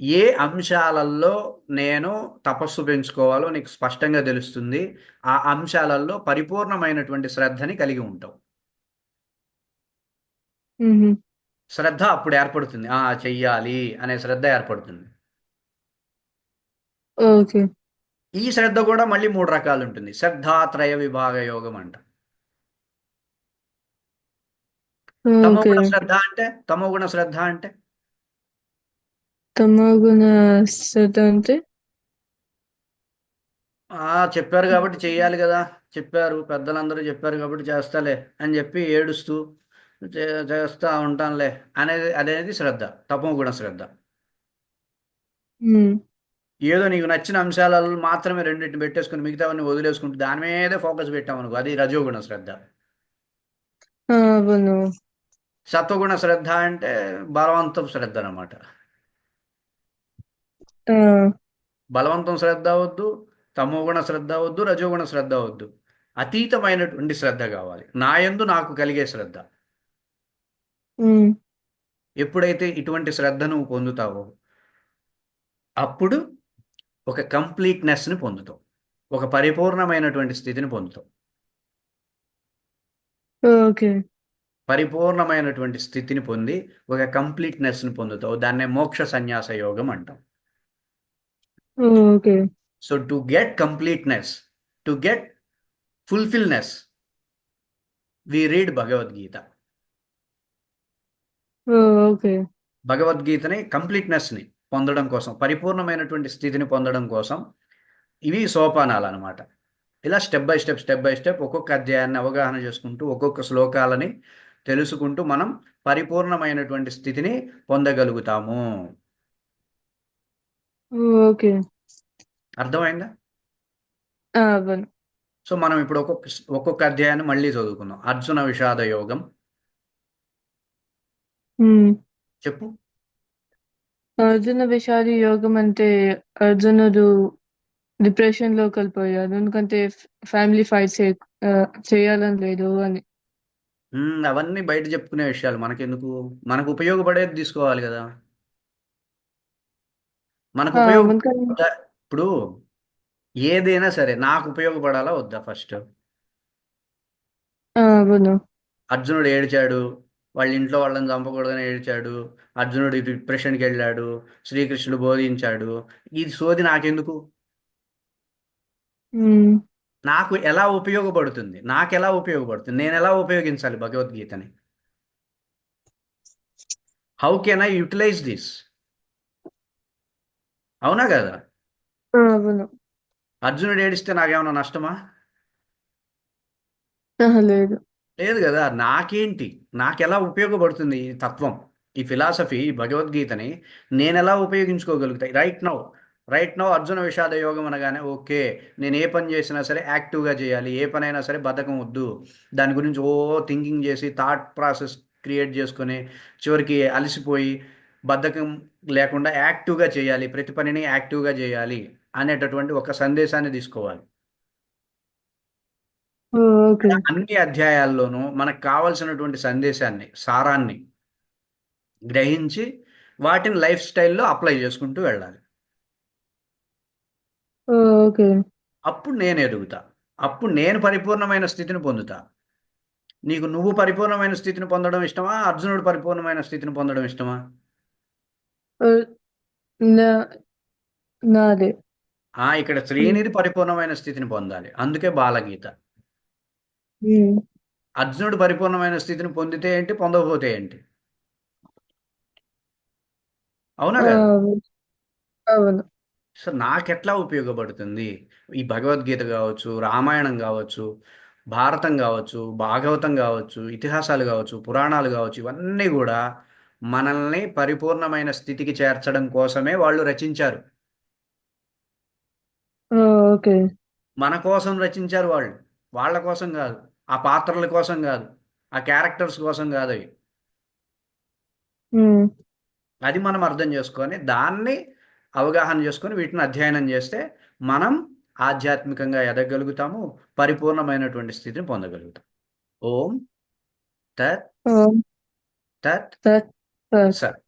ఏ అంశాలలో నేను తపస్సు పెంచుకోవాలో నీకు స్పష్టంగా తెలుస్తుంది ఆ అంశాలలో పరిపూర్ణమైనటువంటి శ్రద్ధని కలిగి ఉంటావు. శ్రద్ధ అప్పుడు ఏర్పడుతుంది. ఆ చెయ్యాలి అనే శ్రద్ధ ఏర్పడుతుంది. ఓకే. ఈ శ్రద్ధ కూడా మళ్ళీ మూడు రకాలు ఉంటుంది. శ్రద్ధాత్రయ విభాగ యోగం అంట. తమో ఓకే. గుణ శ్రద్ధ అంటే తమో గుణ శ్రద్ధ అంటే? ఆ చెప్పారు కాబట్టి చెయ్యాలి కదా. చెప్పారు. పెద్దలందరూ చెప్పారు కాబట్టి చేస్తాలే అని చెప్పి ఏడుస్తూ చేస్తా ఉంటానులే అనేది అనేది శ్రద్ధ. తమో గుణ శ్రద్ధ. ఏదో నీకు నచ్చిన అంశాలలో మాత్రమే రెండింటిని పెట్టేసుకుని మిగతావన్నీ వదిలేసుకుంటూ దాని మీదే ఫోకస్ పెట్టామనుకో అది రజోగుణ శ్రద్ధ. సత్వగుణ శ్రద్ధ అంటే బలవంతం శ్రద్ధ అన్నమాట. ఆ, బలవంతం శ్రద్ధ అవద్దు తమోగుణ శ్రద్ధ అవద్దు రజోగుణ శ్రద్ధ అవద్దు. అతీతమైనటువంటి శ్రద్ధ కావాలి. నా యందు నాకు కలిగే శ్రద్ధ. ఎప్పుడైతే ఇటువంటి శ్రద్ధ నువ్వు పొందుతావో అప్పుడు ఒక కంప్లీట్నెస్ని పొందుతావు. ఒక పరిపూర్ణమైనటువంటి స్థితిని పొందుతావు. ఓకే. పరిపూర్ణమైనటువంటి స్థితిని పొంది ఒక కంప్లీట్నెస్ని పొందుతావు. దాన్నే మోక్ష సన్యాస యోగం అంటాం. Okay. So to get completeness to get fulfilness we read Bhagavad Gita okay. భగవద్గీతని కంప్లీట్నెస్ని పొందడం కోసం పరిపూర్ణమైనటువంటి స్థితిని పొందడం కోసం ఇవి సోపానాలు అనమాట ఇలా step by step step by step ఒక్కొక్క అధ్యాయాన్ని అవగాహన చేసుకుంటూ ఒక్కొక్క శ్లోకాలని తెలుసుకుంటూ మనం పరిపూర్ణమైనటువంటి స్థితిని పొందగలుగుతాము. ఓకే. అర్థమైందా? ఆ, అవును సో మనం ఇప్పుడు ఒక్కొక్క ఒక్కొక్క అధ్యాయాన్ని మళ్ళీ చదువుకుందాం. అర్జున విషాద యోగం. చెప్పు. అర్జున విషాది యోగం అంటే అర్జునుడు డిప్రెషన్లోకి వెళ్ళిపోయాడు. ఎందుకంటే ఫ్యామిలీ ఫైట్స్ చేయాలని లేదు అని. అవన్నీ బయట చెప్పుకునే విషయాలు. మనకెందుకు? మనకు ఉపయోగపడేది తీసుకోవాలి కదా. మనకు ఆ, ఉపయోగ అందుకని ఇప్పుడు ఏదైనా సరే నాకు ఉపయోగపడాలా వద్దా ఫస్ట్? ఆ, అవును. అర్జునుడు ఏడ్చాడు వాళ్ళ ఇంట్లో వాళ్ళని చంపకూడదని ఏడ్చాడు అర్జునుడు డిప్రెషన్కి వెళ్ళాడు శ్రీకృష్ణుడు బోధించాడు ఇది సోది నాకెందుకు. నాకు ఎలా ఉపయోగపడుతుంది? నాకు ఎలా ఉపయోగపడుతుంది? నేను ఎలా ఉపయోగించాలి భగవద్గీతని? How can I utilize this అవునా కదా? అవును. అర్జునుడు ఏడిస్తే నాకేమైనా నష్టమా? ఆహా, లేదు. లేదు కదా. నాకేంటి? నాకు ఎలా ఉపయోగపడుతుంది ఈ తత్వం ఈ ఫిలాసఫీ ఈ భగవద్గీతని నేను ఎలా ఉపయోగించుకోగలుగుతాయి right now. Right now Arjuna విషాద యోగం అనగానే ఓకే నేను ఏ పని చేసినా సరే యాక్టివ్గా చేయాలి. ఏ పనైనా సరే బద్ధకం వద్దు. దాని గురించి ఓ థింకింగ్ చేసి థాట్ ప్రాసెస్ క్రియేట్ చేసుకొని చివరికి అలసిపోయి బద్ధకం లేకుండా యాక్టివ్గా చేయాలి ప్రతి పనిని యాక్టివ్గా చేయాలి అనేటటువంటి ఒక సందేశాన్ని తీసుకోవాలి. అన్ని అధ్యాయాల్లోనూ మనకు కావలసినటువంటి సందేశాన్ని సారాన్ని గ్రహించి వాటిని లైఫ్ స్టైల్లో అప్లై చేసుకుంటూ వెళ్ళాలి. ఓకే. అప్పుడు నేను ఎదుగుతా. అప్పుడు నేను పరిపూర్ణమైన స్థితిని పొందుతా. నీకు నువ్వు పరిపూర్ణమైన స్థితిని పొందడం ఇష్టమా? అర్జునుడు పరిపూర్ణమైన స్థితిని పొందడం ఇష్టమా? నా నాదే. ఆ ఇక్కడ శ్రీనిధి పరిపూర్ణమైన స్థితిని పొందాలి. అందుకే బాలగీత. అర్జునుడు పరిపూర్ణమైన స్థితిని పొందితే ఏంటి? పొందకపోతే ఏంటి? అవునా. అవును. సో నాకెట్లా ఉపయోగపడుతుంది? ఈ భగవద్గీత కావచ్చు రామాయణం కావచ్చు భారతం కావచ్చు భాగవతం కావచ్చు ఇతిహాసాలు కావచ్చు పురాణాలు కావచ్చు ఇవన్నీ కూడా మనల్ని పరిపూర్ణమైన స్థితికి చేర్చడం కోసమే వాళ్ళు రచించారు. ఓకే. మన కోసం రచించారు వాళ్ళు. వాళ్ళ కోసం కాదు. ఆ పాత్రల కోసం కాదు. ఆ క్యారెక్టర్స్ కోసం కాదు అవి. అది మనం అర్థం చేసుకొని దాన్ని అవగాహన చేసుకొని వీటిని అధ్యయనం చేస్తే మనం ఆధ్యాత్మికంగా ఎదగలుగుతాము పరిపూర్ణమైనటువంటి స్థితిని పొందగలుగుతాం. ఓం తత్ తత్ తత్ తత్ సత్